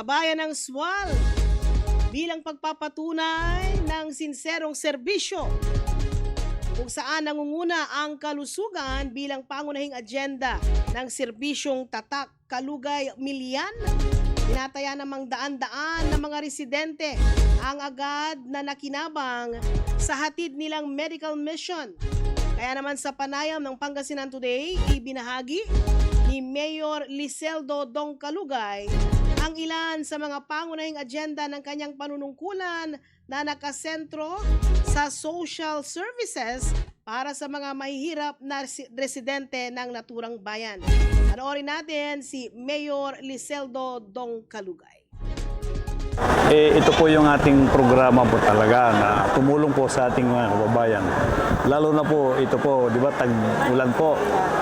sa bayan ng Swal bilang pagpapatunay ng sinserong serbisyo kung saan nangunguna ang kalusugan bilang pangunahing agenda ng serbisyong tatak Kalugay Milyan. Tinataya namang daan-daan ng mga residente ang agad na nakinabang sa hatid nilang medical mission. Kaya naman sa panayam ng Pangasinan Today, ibinahagi ni Mayor Liseldo Dong Kalugay ang ilan sa mga pangunahing agenda ng kanyang panunungkulan na nakasentro sa social services para sa mga mahihirap na resi- residente ng naturang bayan. Panoorin natin si Mayor Liseldo Dong Kalugay. Eh, ito po yung ating programa po talaga na tumulong po sa ating mga kababayan. Lalo na po, ito po, di ba, tag-ulan po.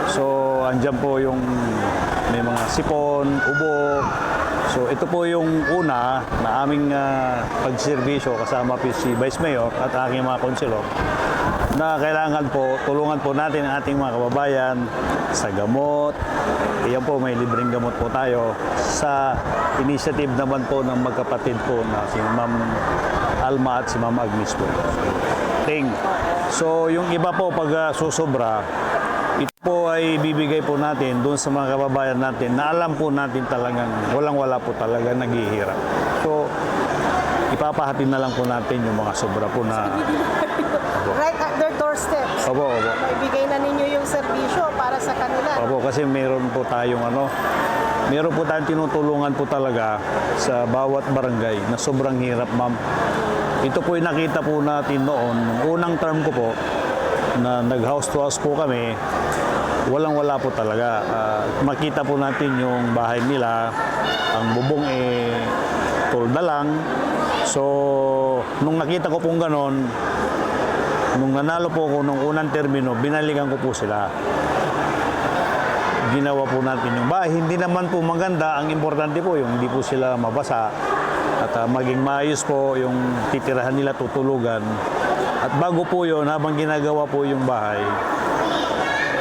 So, andyan po yung may mga sipon, ubo. So, ito po yung una na aming ah, pagserbisyo kasama po si Vice Mayor at aking mga konselor na kailangan po, tulungan po natin ang ating mga kababayan sa gamot. Iyan po, may libreng gamot po tayo sa initiative naman po ng magkapatid po na si Ma'am Alma at si Ma'am Agnes po. Ting. So, yung iba po pag ah, susobra, po ay bibigay po natin doon sa mga kababayan natin na alam po natin talagang walang-wala po talaga naghihirap. So, ipapahati na lang po natin yung mga sobra po na Right at their doorsteps, Opo, opo. maibigay na ninyo yung serbisyo para sa kanila. Opo, kasi meron po tayong ano, meron po tayong tinutulungan po talaga sa bawat barangay na sobrang hirap, ma'am. Ito po yung nakita po natin noon, unang term ko po, na nag-house to house po kami, walang-wala po talaga. Ah, makita po natin yung bahay nila, ang bubong eh, tolda lang. So, nung nakita ko pong ganon, nung nanalo po ako nung unang termino, binalikan ko po sila ginawa po natin yung bahay. Hindi naman po maganda. Ang importante po yung hindi po sila mabasa at ah, maging maayos po yung titirahan nila, tutulugan. At bago po yun, habang ginagawa po yung bahay,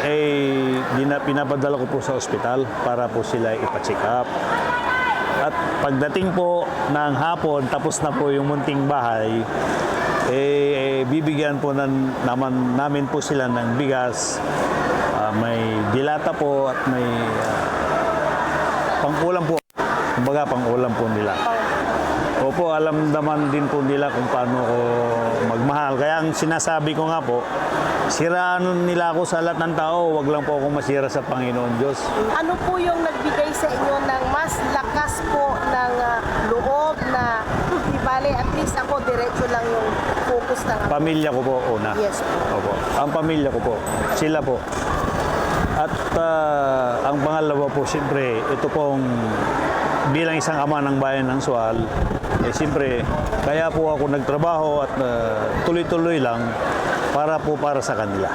eh, pinapadala ko po sa ospital para po sila ipacheck up. At pagdating po ng hapon, tapos na po yung munting bahay, eh, eh, bibigyan po nan, naman, namin po sila ng bigas, Ah, may dilata po at may ah, pangkulam po. Kumbaga, pangkulam po nila. Opo, alam naman din po nila kung paano ko magmahal. Kaya ang sinasabi ko nga po, siraan nila ako sa lahat ng tao, wag lang po ako masira sa Panginoon Diyos. Ano po yung nagbigay sa inyo ng mas lakas po ng ah, loob na di bale at least ako diretso lang yung focus ng Pamilya ko po una. Yes po. Opo. Ang pamilya ko po, sila po. At ah, ang pangalawa po, siyempre, ito pong bilang isang ama ng bayan ng Sual, eh siyempre, kaya po ako nagtrabaho at ah, tuloy-tuloy lang para po para sa kanila.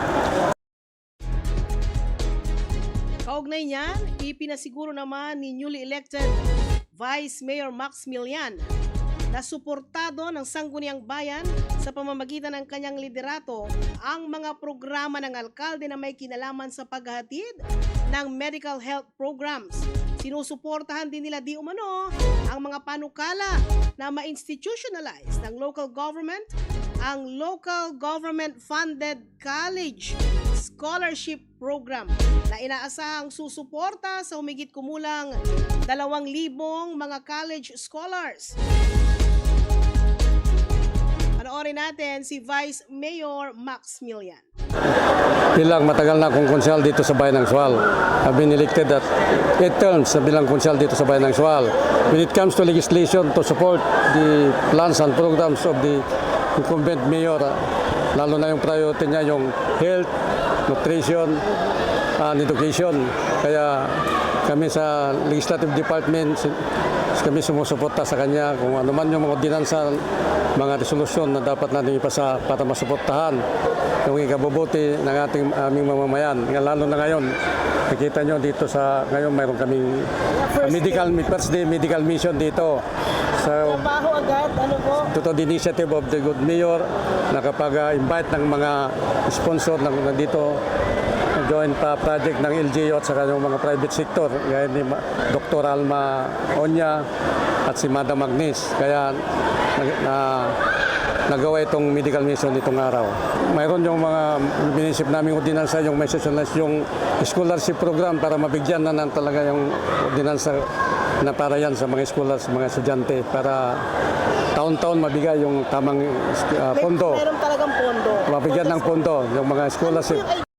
Kaugnay niyan, ipinasiguro naman ni newly elected Vice Mayor Max Milian na suportado ng Sangguniang Bayan sa pamamagitan ng kanyang liderato ang mga programa ng alkalde na may kinalaman sa paghatid ng medical health programs. Sinusuportahan din nila di umano ang mga panukala na ma-institutionalize ng local government ang local government funded college scholarship program na inaasahang susuporta sa humigit kumulang 2,000 mga college scholars. Panoorin natin si Vice Mayor Max Milian. bilang matagal na akong konsyal dito sa Bayan ng Sual. I've been elected at eight terms na bilang konsyal dito sa Bayan ng Sual. When it comes to legislation to support the plans and programs of the incumbent mayor, ah, lalo na yung priority niya yung health, nutrition, and education. Kaya kami sa legislative department, kami sumusuporta sa kanya kung ano man yung mga ordinansa, mga resolusyon na dapat natin ipasa para masuportahan yung ikabubuti ng ating aming mamamayan. Lalo na ngayon, nakita nyo dito sa, ngayon mayroon kaming uh, medical, first day medical mission dito. So, Trabaho agad, ano po? ito to the initiative of the good mayor na kapag uh, invite ng mga sponsor ng nandito joint pa project ng LGU at saka yung mga private sector gaya ni Ma- Dr. Alma Onya at si Madam Agnes. Kaya nag, na, nagawa itong medical mission itong araw. Mayroon yung mga binisip naming ordinansa, yung may socialize, yung scholarship program para mabigyan na ng talaga yung ordinansa na para yan sa mga scholars, mga estudyante para taon-taon mabigay yung tamang uh, pondo. meron talagang pondo. Mabigyan ng pondo yung mga scholarship.